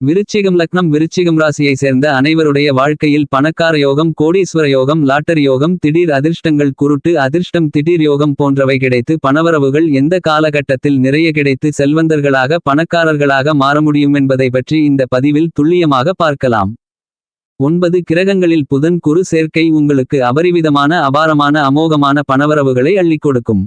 விருச்சிகம் லக்னம் விருச்சிகம் ராசியை சேர்ந்த அனைவருடைய வாழ்க்கையில் பணக்கார யோகம் கோடீஸ்வர யோகம் லாட்டரி யோகம் திடீர் அதிர்ஷ்டங்கள் குருட்டு அதிர்ஷ்டம் திடீர் யோகம் போன்றவை கிடைத்து பணவரவுகள் எந்த காலகட்டத்தில் நிறைய கிடைத்து செல்வந்தர்களாக பணக்காரர்களாக மாற முடியும் என்பதை பற்றி இந்த பதிவில் துல்லியமாக பார்க்கலாம். ஒன்பது கிரகங்களில் புதன் குரு சேர்க்கை உங்களுக்கு அபரிவிதமான அபாரமான அமோகமான பணவரவுகளை அள்ளிக் கொடுக்கும்.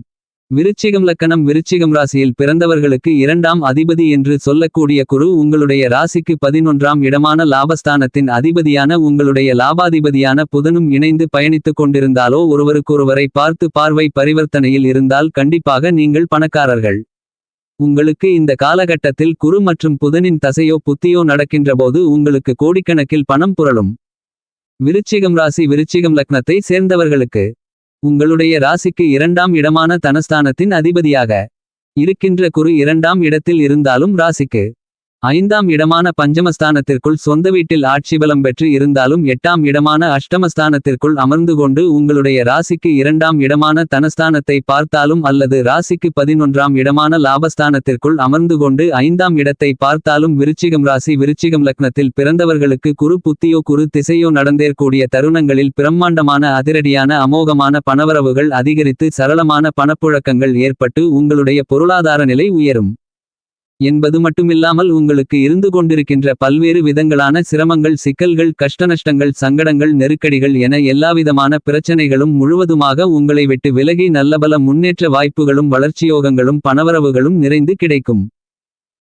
விருச்சிகம் லக்கணம் விருச்சிகம் ராசியில் பிறந்தவர்களுக்கு இரண்டாம் அதிபதி என்று சொல்லக்கூடிய குரு உங்களுடைய ராசிக்கு பதினொன்றாம் இடமான லாபஸ்தானத்தின் அதிபதியான உங்களுடைய லாபாதிபதியான புதனும் இணைந்து பயணித்துக் கொண்டிருந்தாலோ ஒருவருக்கொருவரை பார்த்து பார்வை பரிவர்த்தனையில் இருந்தால் கண்டிப்பாக நீங்கள் பணக்காரர்கள். உங்களுக்கு இந்த காலகட்டத்தில் குரு மற்றும் புதனின் தசையோ புத்தியோ நடக்கின்றபோது உங்களுக்கு கோடிக்கணக்கில் பணம் புரளும். விருச்சிகம் ராசி விருச்சிகம் லக்னத்தை சேர்ந்தவர்களுக்கு உங்களுடைய ராசிக்கு இரண்டாம் இடமான தனஸ்தானத்தின் அதிபதியாக இருக்கின்ற குரு இரண்டாம் இடத்தில் இருந்தாலும் ராசிக்கு ஐந்தாம் இடமான பஞ்சமஸ்தானத்திற்குள் சொந்த வீட்டில் ஆட்சி பலம் பெற்று இருந்தாலும் எட்டாம் இடமான அஷ்டமஸ்தானத்திற்குள் அமர்ந்து கொண்டு உங்களுடைய ராசிக்கு இரண்டாம் இடமான தனஸ்தானத்தை பார்த்தாலும் அல்லது ராசிக்கு பதினொன்றாம் இடமான லாபஸ்தானத்திற்குள் அமர்ந்து கொண்டு ஐந்தாம் இடத்தை பார்த்தாலும் விருச்சிகம் ராசி விருச்சிகம் லக்னத்தில் பிறந்தவர்களுக்கு குரு புத்தியோ குரு திசையோ நடந்தேற்கூடிய தருணங்களில் பிரம்மாண்டமான அதிரடியான அமோகமான பணவரவுகள் அதிகரித்து சரளமான பணப்புழக்கங்கள் ஏற்பட்டு உங்களுடைய பொருளாதார நிலை உயரும். என்பது மட்டுமில்லாமல் உங்களுக்கு இருந்து கொண்டிருக்கின்ற பல்வேறு விதங்களான சிரமங்கள் சிக்கல்கள் கஷ்டநஷ்டங்கள் சங்கடங்கள் நெருக்கடிகள் என எல்லாவிதமான பிரச்சனைகளும் முழுவதுமாக உங்களை விட்டு விலகி நல்லபல முன்னேற்ற வாய்ப்புகளும் வளர்ச்சியோகங்களும் பணவரவுகளும் நிறைந்து கிடைக்கும்.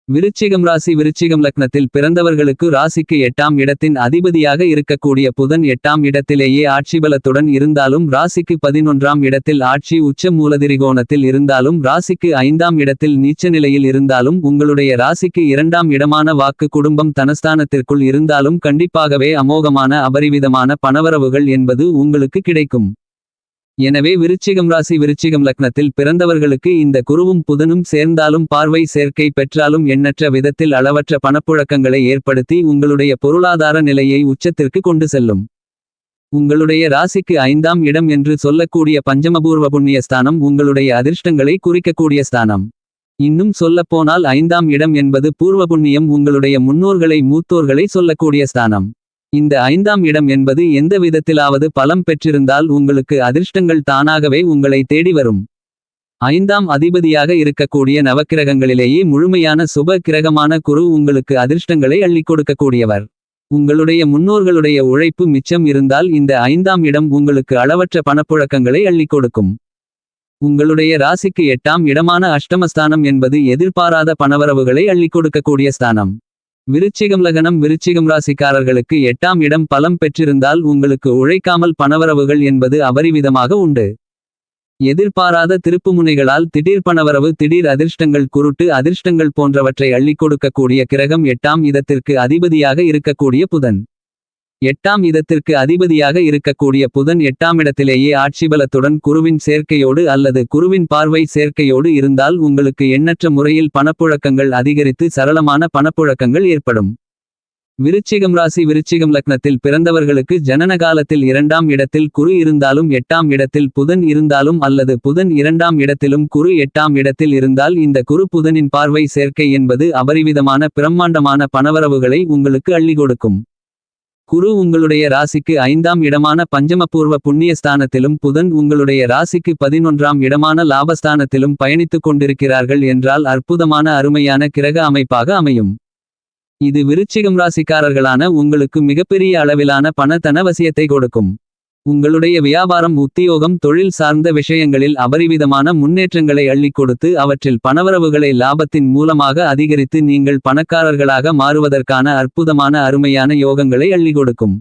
விருச்சிகம் ராசி விருச்சிகம் லக்னத்தில் பிறந்தவர்களுக்கு ராசிக்கு எட்டாம் இடத்தின் அதிபதியாக இருக்கக்கூடிய புதன் எட்டாம் இடத்திலேயே ஆட்சிபலத்துடன் இருந்தாலும் ராசிக்கு பதினொன்றாம் இடத்தில் ஆட்சி உச்ச மூலதிரிகோணத்தில் இருந்தாலும் ராசிக்கு ஐந்தாம் இடத்தில் நீச்ச நிலையில் இருந்தாலும் உங்களுடைய ராசிக்கு இரண்டாம் இடமான வாக்கு குடும்பம் தனஸ்தானத்திற்குள் இருந்தாலும் கண்டிப்பாகவே அமோகமான அபரிவிதமான பணவரவுகள் என்பது உங்களுக்கு கிடைக்கும். எனவே விருச்சிகம் ராசி விருச்சிகம் லக்னத்தில் பிறந்தவர்களுக்கு இந்த குருவும் புதனும் சேர்ந்தாலும் பார்வை சேர்க்கை பெற்றாலும் எண்ணற்ற விதத்தில் அளவற்ற பணப்புழக்கங்களை ஏற்படுத்தி உங்களுடைய பொருளாதார நிலையை உச்சத்திற்கு கொண்டு செல்லும். உங்களுடைய ராசிக்கு ஐந்தாம் இடம் என்று சொல்லக்கூடிய பஞ்சமபூர்வ புண்ணிய ஸ்தானம் உங்களுடைய அதிர்ஷ்டங்களை குறிக்கக்கூடிய ஸ்தானம். இன்னும் சொல்லப்போனால் ஐந்தாம் இடம் என்பது பூர்வ புண்ணியம் உங்களுடைய முன்னோர்களை மூத்தோர்களை சொல்லக்கூடிய ஸ்தானம். இந்த ஐந்தாம் இடம் என்பது எந்த விதத்திலாவது பலம் பெற்றிருந்தால் உங்களுக்கு அதிர்ஷ்டங்கள் தானாகவே உங்களை தேடி வரும். ஐந்தாம் அதிபதியாக இருக்கக்கூடிய நவக்கிரகங்களிலேயே முழுமையான சுப கிரகமான குரு உங்களுக்கு அதிர்ஷ்டங்களை அள்ளிக் கொடுக்கக்கூடியவர். உங்களுடைய முன்னோர்களுடைய உழைப்பு மிச்சம் இருந்தால் இந்த ஐந்தாம் இடம் உங்களுக்கு அளவற்ற பணப்புழக்கங்களை அள்ளிக் கொடுக்கும். உங்களுடைய ராசிக்கு எட்டாம் இடமான அஷ்டமஸ்தானம் என்பது எதிர்பாராத பணவரவுகளை அள்ளிக் கொடுக்கக்கூடிய ஸ்தானம். விருச்சிகம் லகனம் விருச்சிகம் ராசிக்காரர்களுக்கு எட்டாம் இடம் பலம் பெற்றிருந்தால் உங்களுக்கு உழைக்காமல் பணவரவுகள் என்பது அபரிவிதமாக உண்டு. எதிர்பாராத திருப்புமுனைகளால் திடீர் பணவரவு திடீர் அதிர்ஷ்டங்கள் குருட்டு அதிர்ஷ்டங்கள் போன்றவற்றை அள்ளிக் கொடுக்கக்கூடிய கிரகம் எட்டாம் இதத்திற்கு அதிபதியாக இருக்கக்கூடிய புதன். எட்டாம் இதத்திற்கு அதிபதியாக இருக்கக்கூடிய புதன் எட்டாமிடத்திலேயே ஆட்சிபலத்துடன் குருவின் சேர்க்கையோடு அல்லது குருவின் பார்வை சேர்க்கையோடு இருந்தால் உங்களுக்கு எண்ணற்ற முறையில் பணப்புழக்கங்கள் அதிகரித்து சரளமான பணப்புழக்கங்கள் ஏற்படும். விருச்சிகம் ராசி விருச்சிகம் லக்னத்தில் பிறந்தவர்களுக்கு ஜனன காலத்தில் இரண்டாம் இடத்தில் குரு இருந்தாலும் எட்டாம் இடத்தில் புதன் இருந்தாலும் அல்லது புதன் இரண்டாம் இடத்திலும் குரு எட்டாம் இடத்தில் இருந்தால் இந்த குரு புதனின் பார்வை சேர்க்கை என்பது அபரிவிதமான பிரம்மாண்டமான பணவரவுகளை உங்களுக்கு அள்ளி கொடுக்கும். குரு உங்களுடைய ராசிக்கு ஐந்தாம் இடமான பஞ்சமபூர்வ புண்ணிய ஸ்தானத்திலும் புதன் உங்களுடைய ராசிக்கு பதினொன்றாம் இடமான லாபஸ்தானத்திலும் பயணித்துக் கொண்டிருக்கிறார்கள் என்றால் அற்புதமான அருமையான கிரக அமைப்பாக அமையும். இது விருச்சிகம் ராசிக்காரர்களான உங்களுக்கு மிகப்பெரிய அளவிலான பண தனவசியத்தை கொடுக்கும். உங்களுடைய வியாபாரம் உத்தியோகம் தொழில் சார்ந்த விஷயங்களில் அபரிவிதமான முன்னேற்றங்களை அள்ளிக் கொடுத்து அவற்றில் பணவரவுகளை லாபத்தின் மூலமாக அதிகரித்து நீங்கள் பணக்காரர்களாக மாறுவதற்கான அற்புதமான அருமையான யோகங்களை அள்ளிக் கொடுக்கும்.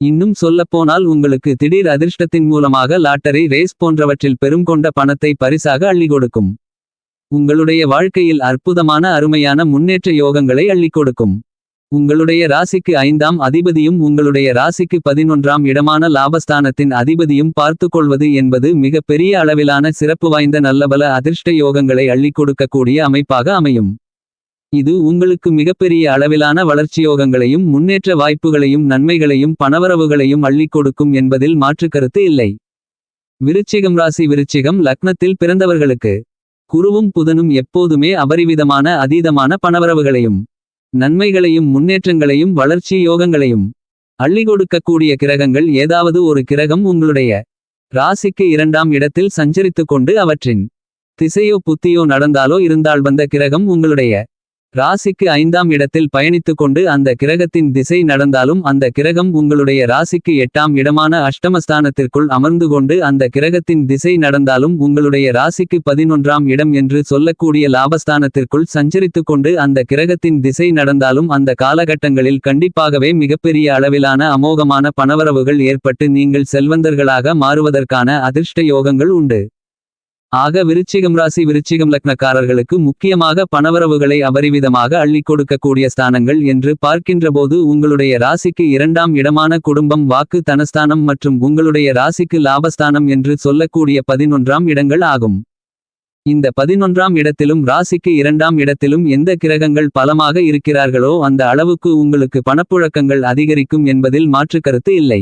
இன்னும் சொல்லப்போனால் உங்களுக்கு திடீர் அதிர்ஷ்டத்தின் மூலமாக லாட்டரி ரேஸ் போன்றவற்றில் பெரும் கொண்ட பணத்தை பரிசாக அள்ளி கொடுக்கும். உங்களுடைய வாழ்க்கையில் அற்புதமான அருமையான முன்னேற்ற யோகங்களை அள்ளிக் கொடுக்கும். உங்களுடைய ராசிக்கு ஐந்தாம் அதிபதியும் உங்களுடைய ராசிக்கு பதினொன்றாம் இடமான லாபஸ்தானத்தின் அதிபதியும் பார்த்துக்கொள்வது என்பது மிக பெரிய அளவிலான சிறப்பு வாய்ந்த நல்லபல அதிர்ஷ்ட யோகங்களை அள்ளிக் கொடுக்கக்கூடிய அமைப்பாக அமையும். இது உங்களுக்கு மிகப்பெரிய அளவிலான வளர்ச்சியோகங்களையும் முன்னேற்ற வாய்ப்புகளையும் நன்மைகளையும் பணவரவுகளையும் அள்ளிக் கொடுக்கும் என்பதில் மாற்றுக் கருத்து இல்லை. விருச்சிகம் ராசி விருச்சிகம் லக்னத்தில் பிறந்தவர்களுக்கு குருவும் புதனும் எப்போதுமே அபரிவிதமான அதீதமான பணவரவுகளையும் நன்மைகளையும் முன்னேற்றங்களையும் வளர்ச்சி யோகங்களையும் அள்ளி கொடுக்கக்கூடிய கிரகங்கள் ஏதாவது ஒரு கிரகம் உங்களுடைய ராசிக்கு இரண்டாம் இடத்தில் சஞ்சரித்துக் கொண்டு அவற்றின் திசையோ புத்தியோ நடந்தாலோ இருந்தால் வந்த கிரகம் உங்களுடைய ராசிக்கு ஐந்தாம் இடத்தில் பயணித்து கொண்டு அந்த கிரகத்தின் திசை நடந்தாலும் அந்த கிரகம் உங்களுடைய ராசிக்கு எட்டாம் இடமான அஷ்டமஸ்தானத்திற்குள் அமர்ந்து கொண்டு அந்த கிரகத்தின் திசை நடந்தாலும் உங்களுடைய ராசிக்கு பதினொன்றாம் இடம் என்று சொல்லக்கூடிய லாபஸ்தானத்திற்குள் சஞ்சரித்து கொண்டு அந்த கிரகத்தின் திசை நடந்தாலும் அந்த காலகட்டங்களில் கண்டிப்பாகவே மிகப்பெரிய அளவிலான அமோகமான பணவரவுகள் ஏற்பட்டு நீங்கள் செல்வந்தர்களாக மாறுவதற்கான அதிர்ஷ்ட யோகங்கள் உண்டு. ஆக விருச்சிகம் ராசி விருச்சிகம் லக்னக்காரர்களுக்கு முக்கியமாக பணவரவுகளை அபரிவிதமாக அள்ளிக் கொடுக்கக்கூடிய ஸ்தானங்கள் என்று பார்க்கின்றபோது உங்களுடைய ராசிக்கு இரண்டாம் இடமான குடும்பம் வாக்கு தனஸ்தானம் மற்றும் உங்களுடைய ராசிக்கு லாபஸ்தானம் என்று சொல்லக்கூடிய பதினொன்றாம் இடங்கள் ஆகும். இந்த பதினொன்றாம் இடத்திலும் ராசிக்கு இரண்டாம் இடத்திலும் எந்த கிரகங்கள் பலமாக இருக்கிறார்களோ அந்த அளவுக்கு உங்களுக்கு பணப்புழக்கங்கள் அதிகரிக்கும் என்பதில் மாற்று கருத்து இல்லை.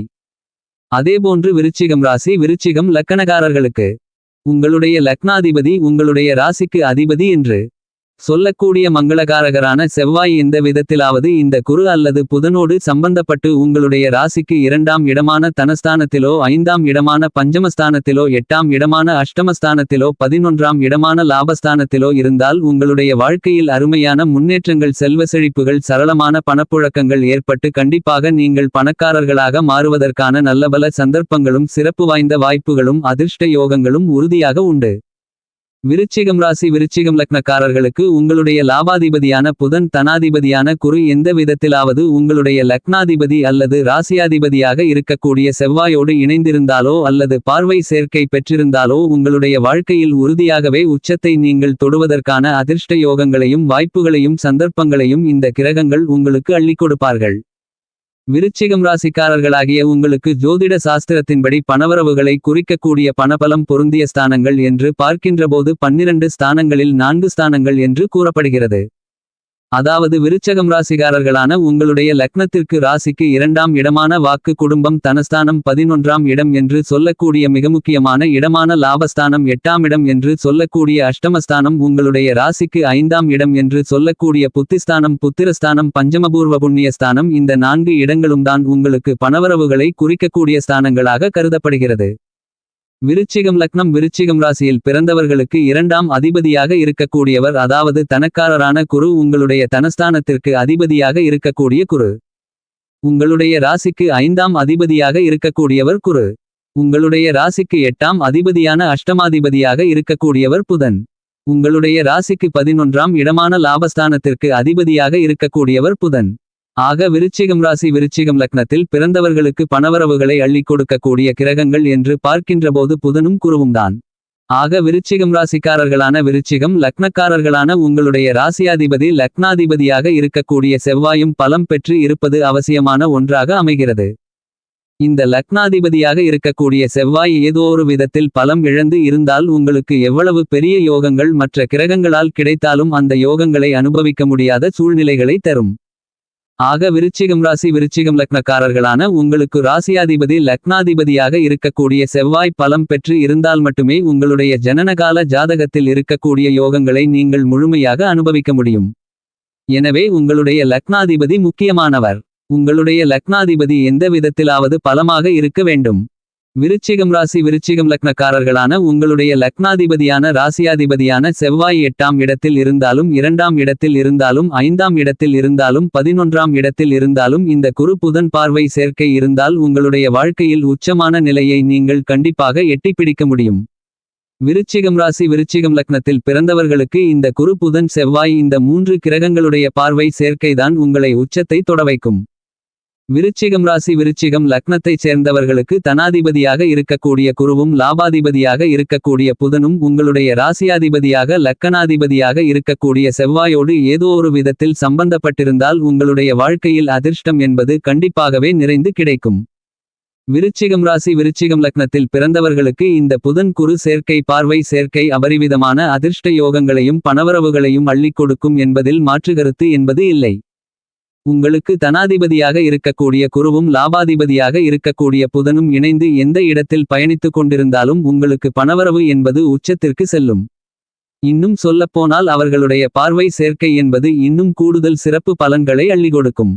அதேபோன்று விருச்சிகம் ராசி விருச்சிகம் லக்கணகாரர்களுக்கு உங்களுடைய லக்னாதிபதி உங்களுடைய ராசிக்கு அதிபதி என்று சொல்லக்கூடிய மங்களகாரகரான செவ்வாய் எந்த விதத்திலாவது இந்த குரு அல்லது புதனோடு சம்பந்தப்பட்டு உங்களுடைய ராசிக்கு இரண்டாம் இடமான தனஸ்தானத்திலோ ஐந்தாம் இடமான பஞ்சமஸ்தானத்திலோ எட்டாம் இடமான அஷ்டமஸ்தானத்திலோ பதினொன்றாம் இடமான லாபஸ்தானத்திலோ இருந்தால் உங்களுடைய வாழ்க்கையில் அருமையான முன்னேற்றங்கள் செல்வ செழிப்புகள் சரளமான பணப்புழக்கங்கள் ஏற்பட்டு கண்டிப்பாக நீங்கள் பணக்காரர்களாக மாறுவதற்கான நல்லபல சந்தர்ப்பங்களும் சிறப்பு வாய்ந்த வாய்ப்புகளும் அதிர்ஷ்ட யோகங்களும் உறுதியாக உண்டு. விருச்சிகம் ராசி விருச்சிகம் லக்னக்காரர்களுக்கு உங்களுடைய லாபாதிபதியான புதன் தனாதிபதியான குரு எந்த விதத்திலாவது உங்களுடைய லக்னாதிபதி அல்லது ராசியாதிபதியாக இருக்கக்கூடிய செவ்வாயோடு இணைந்திருந்தாலோ அல்லது பார்வை சேர்க்கை பெற்றிருந்தாலோ உங்களுடைய வாழ்க்கையில் உறுதியாகவே உச்சத்தை நீங்கள் தொடுவதற்கான அதிர்ஷ்ட யோகங்களையும் வாய்ப்புகளையும் சந்தர்ப்பங்களையும் இந்த கிரகங்கள் உங்களுக்கு அள்ளிக் கொடுப்பார்கள். விருச்சிகம் ராசிக்காரர்களாகிய உங்களுக்கு ஜோதிட சாஸ்திரத்தின்படி பணவரவுகளை குறிக்கக்கூடிய பணபலம் பொருந்திய ஸ்தானங்கள் என்று பார்க்கின்றபோது பன்னிரண்டு ஸ்தானங்களில் நான்கு ஸ்தானங்கள் என்று கூறப்படுகிறது. அதாவது விருச்சகம் ராசிகாரர்களான உங்களுடைய லக்னத்திற்கு ராசிக்கு இரண்டாம் இடமான வாக்கு குடும்பம் தனஸ்தானம் பதினொன்றாம் இடம் என்று சொல்லக்கூடிய மிக முக்கியமான இடமான லாபஸ்தானம் எட்டாம் இடம் என்று சொல்லக்கூடிய அஷ்டமஸ்தானம் உங்களுடைய ராசிக்கு ஐந்தாம் இடம் என்று சொல்லக்கூடிய புத்திஸ்தானம் புத்திரஸ்தானம் பஞ்சமபூர்வ புண்ணியஸ்தானம் இந்த நான்கு இடங்களும் தான் உங்களுக்கு பணவரவுகளை குறிக்கக்கூடிய ஸ்தானங்களாக கருதப்படுகிறது. விருச்சிகம் லக்னம் விருச்சிகம் ராசியில் பிறந்தவர்களுக்கு இரண்டாம் அதிபதியாக இருக்கக்கூடியவர் அதாவது தனக்காரரான குரு உங்களுடைய தனஸ்தானத்திற்கு அதிபதியாக இருக்கக்கூடிய குரு. உங்களுடைய ராசிக்கு ஐந்தாம் அதிபதியாக இருக்கக்கூடியவர் குரு. உங்களுடைய ராசிக்கு எட்டாம் அதிபதியான அஷ்டமாதிபதியாக இருக்கக்கூடியவர் புதன். உங்களுடைய ராசிக்கு பதினொன்றாம் இடமான லாபஸ்தானத்திற்கு அதிபதியாக இருக்கக்கூடியவர் புதன். ஆக விருச்சிகம் ராசி விருச்சிகம் லக்னத்தில் பிறந்தவர்களுக்கு பணவரவுகளை அள்ளி கொடுக்கக்கூடிய கிரகங்கள் என்று பார்க்கின்றபோது புதனும் குருவும்தான் ஆக விருச்சிகம் ராசிக்காரர்களான விருச்சிகம் லக்னக்காரர்களான உங்களுடைய ராசியாதிபதி லக்னாதிபதியாக இருக்கக்கூடிய செவ்வாயும் பலம் பெற்று இருப்பது அவசியமான ஒன்றாக அமைகிறது. இந்த லக்னாதிபதியாக இருக்கக்கூடிய செவ்வாய் ஏதோ ஒரு விதத்தில் பலம் இழந்து இருந்தால் உங்களுக்கு எவ்வளவு பெரிய யோகங்கள் மற்ற கிரகங்களால் கிடைத்தாலும் அந்த யோகங்களை அனுபவிக்க முடியாத சூழ்நிலைகளை தரும். ஆக விருச்சிகம் ராசி விருச்சிகம் லக்னக்காரர்களான உங்களுக்கு ராசியாதிபதி லக்னாதிபதியாக இருக்கக்கூடிய செவ்வாய் பலம் பெற்று இருந்தால் மட்டுமே உங்களுடைய ஜனனகால ஜாதகத்தில் இருக்கக்கூடிய யோகங்களை நீங்கள் முழுமையாக அனுபவிக்க முடியும். எனவே உங்களுடைய லக்னாதிபதி முக்கியமானவர். உங்களுடைய லக்னாதிபதி எந்த விதத்திலாவது பலமாக இருக்க வேண்டும். விருச்சிகம் ராசி விருச்சிகம் லக்னக்காரர்களான உங்களுடைய லக்னாதிபதியான ராசியாதிபதியான செவ்வாய் எட்டாம் இடத்தில் இருந்தாலும் இரண்டாம் இடத்தில் இருந்தாலும் ஐந்தாம் இடத்தில் இருந்தாலும் பதினொன்றாம் இடத்தில் இருந்தாலும் இந்த குரு புதன் பார்வை சேர்க்கை இருந்தால் உங்களுடைய வாழ்க்கையில் உச்சமான நிலையை நீங்கள் கண்டிப்பாக எட்டிப்பிடிக்க முடியும். விருச்சிகம் ராசி விருச்சிகம் லக்னத்தில் பிறந்தவர்களுக்கு இந்த குரு புதன் செவ்வாய் இந்த மூன்று கிரகங்களுடைய பார்வை சேர்க்கைதான் உங்களை உச்சத்தை தொடவைக்கும். விருச்சிகம் ராசி விருச்சிகம் லக்னத்தைச் சேர்ந்தவர்களுக்கு தனாதிபதியாக இருக்கக்கூடிய குருவும் லாபாதிபதியாக இருக்கக்கூடிய புதனும் உங்களுடைய ராசியாதிபதியாக லக்கணாதிபதியாக இருக்கக்கூடிய செவ்வாயோடு ஏதோ ஒரு விதத்தில் சம்பந்தப்பட்டிருந்தால் உங்களுடைய வாழ்க்கையில் அதிர்ஷ்டம் என்பது கண்டிப்பாகவே நிறைந்து கிடைக்கும். விருச்சிகம் ராசி விருச்சிகம் லக்னத்தில் பிறந்தவர்களுக்கு இந்த புதன் குரு சேர்க்கை பார்வை சேர்க்கை அபரிவிதமான அதிர்ஷ்ட யோகங்களையும் பணவரவுகளையும் அள்ளிக் கொடுக்கும் என்பதில் மாற்றுகருத்து என்பது இல்லை. உங்களுக்கு தனாதிபதியாக இருக்கக்கூடிய குருவும் லாபாதிபதியாக இருக்கக்கூடிய புதனும் இணைந்து எந்த இடத்தில் பயணித்துக் கொண்டிருந்தாலும் உங்களுக்கு பணவரவு என்பது உச்சத்திற்கு செல்லும். இன்னும் சொல்லப்போனால் அவர்களுடைய பார்வை சேர்க்கை என்பது இன்னும் கூடுதல் சிறப்பு பலன்களை அள்ளி கொடுக்கும்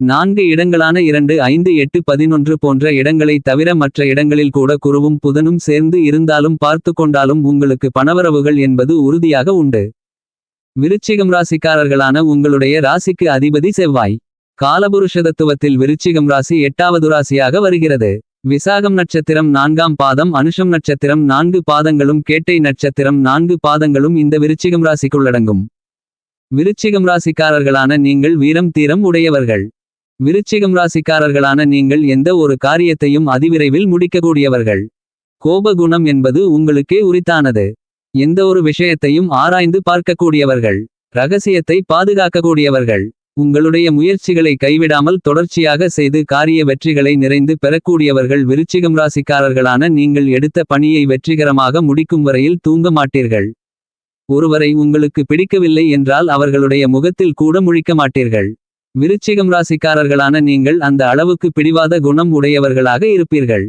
நான்கு இடங்களான இரண்டு ஐந்து எட்டு பதினொன்று போன்ற இடங்களை தவிர மற்ற இடங்களில் கூட குருவும் புதனும் சேர்ந்து இருந்தாலும் பார்த்து கொண்டாலும் உங்களுக்கு பணவரவுகள் என்பது உறுதியாக உண்டு. விருச்சிகம் ராசிக்காரர்களான உங்களுடைய ராசிக்கு அதிபதி செவ்வாய். காலபுருஷ தத்துவத்தில் விருச்சிகம் ராசி எட்டாவது ராசியாக வருகிறது. விசாகம் நட்சத்திரம் நான்காம் பாதம் அனுஷம் நட்சத்திரம் நான்கு பாதங்களும் கேட்டை நட்சத்திரம் நான்கு பாதங்களும் இந்த விருச்சிகம் ராசிக்குள்ளடங்கும். விருச்சிகம் ராசிக்காரர்களான நீங்கள் வீரம் தீரம் உடையவர்கள். விருச்சிகம் ராசிக்காரர்களான நீங்கள் எந்த ஒரு காரியத்தையும் அதிவிரைவில் முடிக்கக்கூடியவர்கள். கோபகுணம் என்பது உங்களுக்கே உரித்தானது. எந்த ஒரு விஷயத்தையும் ஆராய்ந்து பார்க்கக்கூடியவர்கள் ரகசியத்தை பாதுகாக்கக்கூடியவர்கள் உங்களுடைய முயற்சிகளை கைவிடாமல் தொடர்ச்சியாக செய்து காரிய வெற்றிகளை நிறைந்து பெறக்கூடியவர்கள் விருச்சிகம் ராசிக்காரர்களான நீங்கள் எடுத்த பணியை வெற்றிகரமாக முடிக்கும் வரையில் தூங்க மாட்டீர்கள். ஒருவரை உங்களுக்கு பிடிக்கவில்லை என்றால் அவர்களுடைய முகத்தில் கூட முழிக்க மாட்டீர்கள். விருச்சிகம் ராசிக்காரர்களான நீங்கள் அந்த அளவுக்கு பிடிவாத குணம் உடையவர்களாக இருப்பீர்கள்.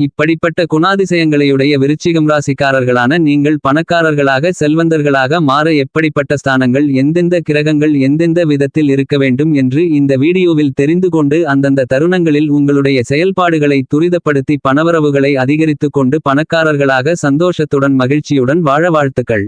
இப்படிப்பட்ட குணாதிசயங்களையுடைய விருச்சிகம் ராசிக்காரர்களான நீங்கள் பணக்காரர்களாக செல்வந்தர்களாக மாற எப்படிப்பட்ட ஸ்தானங்கள் எந்தெந்த கிரகங்கள் எந்தெந்த விதத்தில் இருக்க வேண்டும் என்று இந்த வீடியோவில் தெரிந்து கொண்டு அந்தந்த தருணங்களில் உங்களுடைய செயல்பாடுகளை துரிதப்படுத்தி பணவரவுகளை அதிகரித்துக் கொண்டு பணக்காரர்களாக சந்தோஷத்துடன் மகிழ்ச்சியுடன் வாழ வாழ்த்துக்கள்.